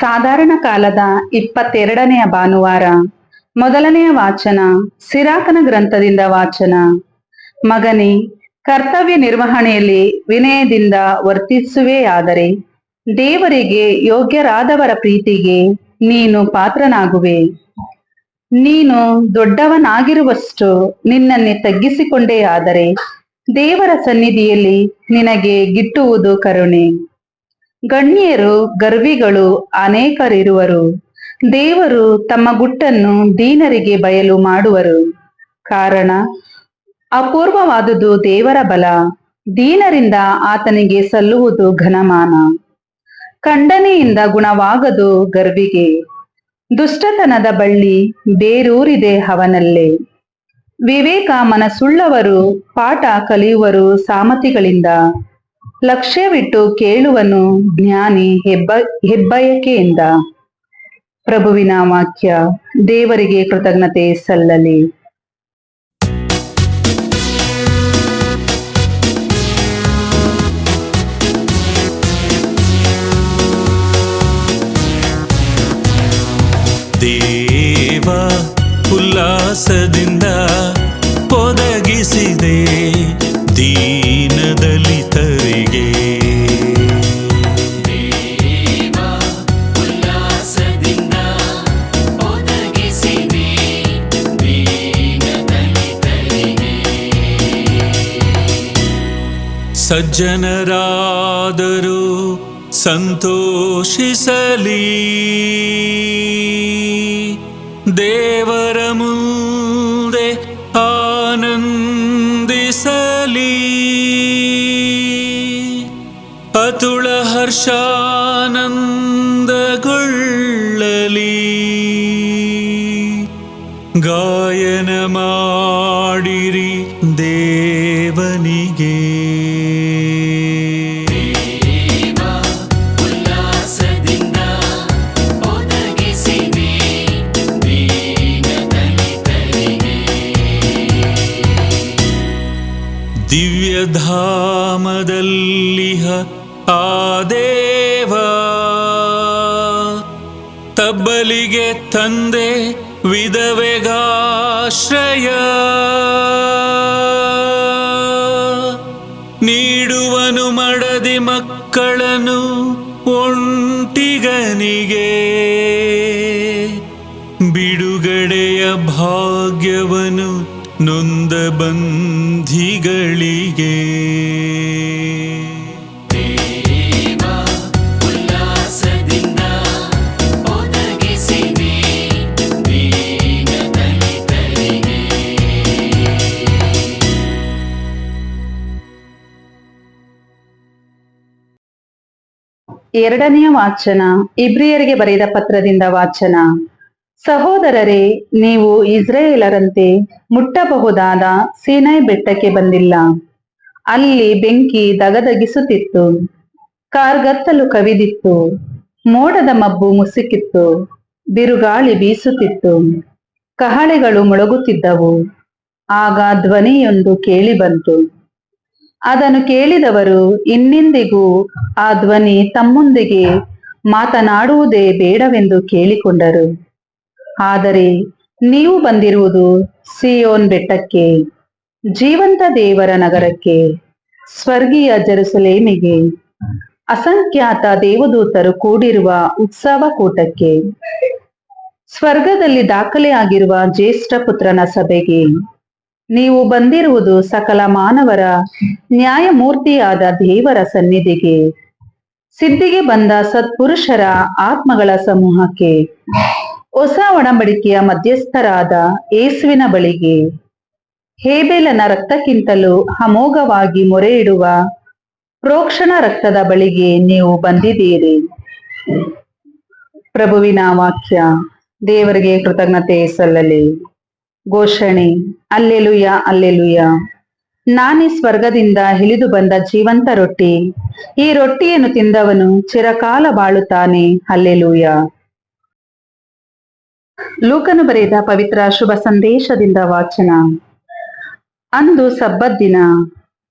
ಸಾಧಾರಣ ಕಾಲದ ಇಪ್ಪತ್ತೆರಡನೆಯ ಭಾನುವಾರ, ಮೊದಲನೆಯ ವಾಚನ, ಸಿರಾಕನ ಗ್ರಂಥದಿಂದ ವಾಚನ. ಮಗನೇ, ಕರ್ತವ್ಯ ನಿರ್ವಹಣೆಯಲ್ಲಿ ವಿನಯದಿಂದ ವರ್ತಿಸುವೆಯಾದರೆ, ದೇವರಿಗೆ ಯೋಗ್ಯರಾದವರ ಪ್ರೀತಿಗೆ ನೀನು ಪಾತ್ರನಾಗುವೆ. ನೀನು ದೊಡ್ಡವನಾಗಿರುವಷ್ಟು ನಿನ್ನನ್ನೇ ತಗ್ಗಿಸಿಕೊಂಡೇ ಆದರೆ, ದೇವರ ಸನ್ನಿಧಿಯಲ್ಲಿ ನಿನಗೆ ಗಿಟ್ಟುವುದು ಕರುಣೆ. ಗಣ್ಯರು, ಗರ್ವಿಗಳು ಅನೇಕರಿರುವರು. ದೇವರು ತಮ್ಮ ಗುಟ್ಟನ್ನು ದೀನರಿಗೆ ಬಯಲು ಮಾಡುವರು. ಕಾರಣ, ಅಪೂರ್ವವಾದುದು ದೇವರ ಬಲ. ದೀನರಿಂದ ಆತನಿಗೆ ಸಲ್ಲುವುದು ಘನಮಾನ. ಖಂಡನೆಯಿಂದ ಗುಣವಾಗದು ಗರ್ವಿಗೆ. ದುಷ್ಟತನದ ಬಳ್ಳಿ ಬೇರೂರಿದೆ ಅವನಲ್ಲೇ. ವಿವೇಕ ಮನಸುಳ್ಳವರು ಪಾಠ ಕಲಿಯುವರು ಸಾಮತಿಗಳಿಂದ. ಲಕ್ಷ್ಯವಿಟ್ಟು ಕೇಳುವನು ಜ್ಞಾನಿ ಹೆಬ್ಬ ಹೆಬ್ಬಯಕೆಯಿಂದ. ಪ್ರಭುವಿನ ವಾಕ್ಯ ದೇವರಿಗೆ ಕೃತಜ್ಞತೆ ಸಲ್ಲಲಿ. ದೇವ ಉಲ್ಲಾಸದಿಂದ ಒದಗಿಸಿದೆ. ದೀನದಲಿತರಿಗೆ ಸಜ್ಜನರಾದರೂ ಸಂತೋಷಿಸಲಿ. ದೇವರ ಮುಂದೆ ಆನಂದಿಸಲಿ. ಅತುಳ ಹರ್ಷಾನಂದಗೊಳ್ಳಲಿ. ಗಾಯನ ಮಾಡಿರಿ ದೇವನಿಗೆ. ತಬ್ಬಲಿಗೆ ತಂದೆ ವಿಧವೆಗಾಶ್ರಯ. ನೀಡುವನು ಮಡದಿ ಮಕ್ಕಳನು ಒಂಟಿಗನಿಗೆ. ಬಿಡುಗಡೆಯ ಭಾಗ್ಯವನು ನೊಂದ ಬಂಧಿಗಳಿಗೆ. ಎರಡನೆಯ ವಾಚನ, ಇಬ್ರಿಯರಿಗೆ ಬರೆದ ಪತ್ರದಿಂದ ವಾಚನ. ಸಹೋದರರೇ, ನೀವು ಇಸ್ರೇಲರಂತೆ ಮುಟ್ಟಬಹುದಾದ ಸೀನೈ ಬೆಟ್ಟಕ್ಕೆ ಬಂದಿಲ್ಲ. ಅಲ್ಲಿ ಬೆಂಕಿ ದಗದಗಿಸುತ್ತಿತ್ತು, ಕಾರ್ಗತ್ತಲು ಕವಿದಿತ್ತು, ಮೋಡದ ಮಬ್ಬು ಮುಸುಕಿತ್ತು, ಬಿರುಗಾಳಿ ಬೀಸುತ್ತಿತ್ತು, ಕಹಳೆಗಳು ಮೊಳಗುತ್ತಿದ್ದವು. ಆಗ ಧ್ವನಿಯೊಂದು ಕೇಳಿ ಬಂತು. ಅದನ್ನು ಕೇಳಿದವರು, ಇನ್ನಿಂದಿಗೂ ಆ ಧ್ವನಿ ತಮ್ಮೊಂದಿಗೆ ಮಾತನಾಡುವುದೇ ಬೇಡವೆಂದು ಕೇಳಿಕೊಂಡರು. ಆದರೆ ನೀವು ಬಂದಿರುವುದು ಸಿಯೋನ್ ಬೆಟ್ಟಕ್ಕೆ, ಜೀವಂತ ದೇವರ ನಗರಕ್ಕೆ, ಸ್ವರ್ಗೀಯ ಜರುಸಲೇಮಿಗೆ. ಅಸಂಖ್ಯಾತ ದೇವದೂತರು ಕೂಡಿರುವ ಉತ್ಸವ ಕೂಟಕ್ಕೆ. ಸ್ವರ್ಗದಲ್ಲಿ ದಾಖಲೆಯಾಗಿರುವ ಜ್ಯೇಷ್ಠ ಪುತ್ರನ ಸಭೆಗೆ ನೀವು ಬಂದಿರುವುದು ಸಕಲ ಮಾನವರ ನ್ಯಾಯಮೂರ್ತಿಯಾದ ದೇವರ ಸನ್ನಿಧಿಗೆ. ಸಿದ್ಧಿಗೆ ಬಂದ ಸತ್ಪುರುಷರ ಆತ್ಮಗಳ ಸಮೂಹಕ್ಕೆ. ಹೊಸ ಒಡಂಬಡಿಕೆಯ ಮಧ್ಯಸ್ಥರಾದ ಏಸುವಿನ ಬಳಿಗೆ. ಹೇಬೆಲನ ರಕ್ತಕ್ಕಿಂತಲೂ ಅಮೋಘವಾಗಿ ಮೊರೆ ಇಡುವ ಪ್ರೋಕ್ಷಣ ರಕ್ತದ ಬಳಿಗೆ ನೀವು ಬಂದಿದ್ದೀರಿ. ಪ್ರಭುವಿನ ವಾಕ್ಯ, ದೇವರಿಗೆ ಕೃತಜ್ಞತೆ ಸಲ್ಲಲಿ. ಘೋಷಣೆ. ಅಲ್ಲೆಲುಯ ಅಲ್ಲೆಲುಯ ನಾನೇ ಸ್ವರ್ಗದಿಂದ ಇಳಿದು ಬಂದ ಜೀವಂತ ರೊಟ್ಟಿ. ಈ ರೊಟ್ಟಿಯನ್ನು ತಿಂದವನು ಚಿರಕಾಲ ಬಾಳುತ್ತಾನೆ. ಅಲ್ಲೆಲುಯ ಲೂಕನು ಬರೆದ ಪವಿತ್ರ ಶುಭ ಸಂದೇಶದಿಂದ ವಾಚನ. ಅಂದು ಸಬ್ಬದ್ದಿನ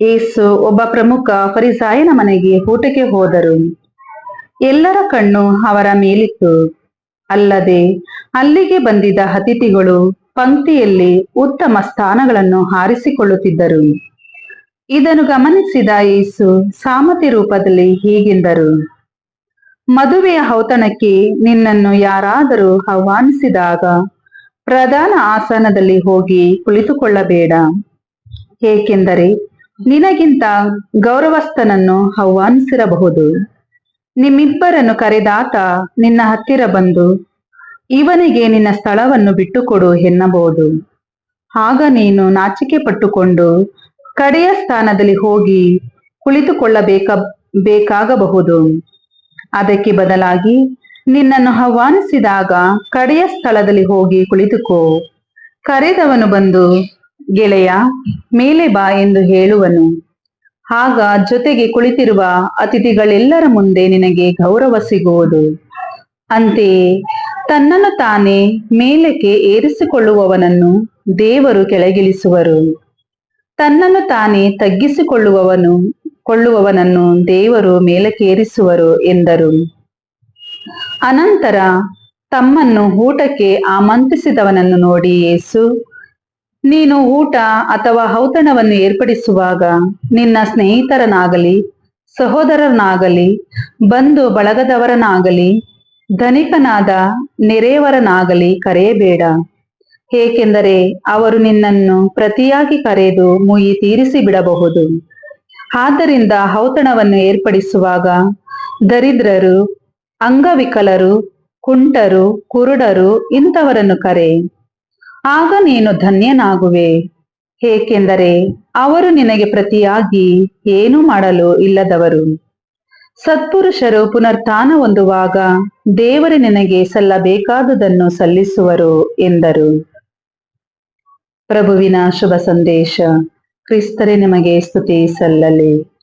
ಏಸು ಒಬ್ಬ ಪ್ರಮುಖ ಫರಿಸಾಯನ ಮನೆಗೆ ಊಟಕ್ಕೆ ಹೋದರು. ಎಲ್ಲರ ಕಣ್ಣು ಅವರ ಮೇಲಿತ್ತು. ಅಲ್ಲದೆ ಅಲ್ಲಿಗೆ ಬಂದಿದ್ದ ಅತಿಥಿಗಳು ಪಂಕ್ತಿಯಲ್ಲಿ ಉತ್ತಮ ಸ್ಥಾನಗಳನ್ನು ಹಾರಿಸಿಕೊಳ್ಳುತ್ತಿದ್ದರು. ಇದನ್ನು ಗಮನಿಸಿದ ಯೇಸು ಸಾಮತಿ ರೂಪದಲ್ಲಿ ಹೀಗೆಂದರು. ಮದುವೆಯ ಔತಣಕ್ಕೆ ನಿನ್ನನ್ನು ಯಾರಾದರೂ ಆಹ್ವಾನಿಸಿದಾಗ ಪ್ರಧಾನ ಆಸನದಲ್ಲಿ ಹೋಗಿ ಕುಳಿತುಕೊಳ್ಳಬೇಡ. ಏಕೆಂದರೆ ನಿನಗಿಂತ ಗೌರವಸ್ಥನನ್ನು ಆಹ್ವಾನಿಸಿರಬಹುದು. ನಿಮ್ಮಿಬ್ಬರನ್ನು ಕರೆದಾತ ನಿನ್ನ ಹತ್ತಿರ ಬಂದು ಇವನಿಗೆ ನಿನ್ನ ಸ್ಥಳವನ್ನು ಬಿಟ್ಟುಕೊಡು ಎನ್ನಬಹುದು. ಆಗ ನೀನು ನಾಚಿಕೆ ಪಟ್ಟುಕೊಂಡು ಕಡೆಯ ಸ್ಥಾನದಲ್ಲಿ ಹೋಗಿ ಕುಳಿತುಕೊಳ್ಳಬೇಕ, ಬೇಕಾಗಬಹುದು. ಅದಕ್ಕೆ ಬದಲಾಗಿ ನಿನ್ನನ್ನು ಆಹ್ವಾನಿಸಿದಾಗ ಕಡೆಯ ಸ್ಥಳದಲ್ಲಿ ಹೋಗಿ ಕುಳಿತುಕೋ. ಕರೆದವನು ಬಂದು, ಗೆಳೆಯ, ಮೇಲೆ ಬಾ ಎಂದು ಹೇಳುವನು. ಆಗ ಜೊತೆಗೆ ಕುಳಿತಿರುವ ಅತಿಥಿಗಳೆಲ್ಲರ ಮುಂದೆ ನಿನಗೆ ಗೌರವ ಸಿಗುವುದು. ಅಂತೆಯೇ ತನ್ನನ್ನು ತಾನೇ ಮೇಲಕ್ಕೆ ಏರಿಸಿಕೊಳ್ಳುವವನನ್ನು ದೇವರು ಕೆಳಗಿಳಿಸುವರು. ತನ್ನನ್ನು ತಾನೇ ತಗ್ಗಿಸಿಕೊಳ್ಳುವವನು, ಕೊಳ್ಳುವವನನ್ನು ದೇವರು ಮೇಲಕ್ಕೇರಿಸುವರು ಎಂದರು. ಅನಂತರ ತಮ್ಮನ್ನು ಊಟಕ್ಕೆ ಆಮಂತ್ರಿಸಿದವನನ್ನು ನೋಡಿ ಯೇಸು, ನೀನು ಊಟ ಅಥವಾ ಔತಣವನ್ನು ಏರ್ಪಡಿಸುವಾಗ ನಿನ್ನ ಸ್ನೇಹಿತರನಾಗಲಿ ಸಹೋದರನಾಗಲಿ ಬಂಧು ಬಳಗದವರನಾಗಲಿ ಧನಿಕನಾದ ನೆರೆಯವರನಾಗಲಿ ಕರೆಯಬೇಡ. ಏಕೆಂದರೆ ಅವರು ನಿನ್ನನ್ನು ಪ್ರತಿಯಾಗಿ ಕರೆದು ಮುಯಿ ತೀರಿಸಿ ಬಿಡಬಹುದು ಆದ್ದರಿಂದ ಔತಣವನ್ನು ಏರ್ಪಡಿಸುವಾಗ ದರಿದ್ರರು, ಅಂಗವಿಕಲರು, ಕುಂಟರು, ಕುರುಡರು ಇಂಥವರನ್ನು ಕರೆ. ಆಗ ನೀನು ಧನ್ಯನಾಗುವೆ. ಏಕೆಂದರೆ ಅವರು ನಿನಗೆ ಪ್ರತಿಯಾಗಿ ಏನೂ ಮಾಡಲು ಇಲ್ಲದವರು. ಸತ್ಪುರುಷರು ಪುನರ್ತಾನ ಹೊಂದುವಾಗ ದೇವರು ನಿನಗೆ ಸಲ್ಲಬೇಕಾದುದನ್ನು ಸಲ್ಲಿಸುವರು ಎಂದರು. ಪ್ರಭುವಿನ ಶುಭ ಸಂದೇಶ, ಕ್ರಿಸ್ತರೇ ನಿಮಗೆ ಸ್ತುತಿ ಸಲ್ಲಲಿ.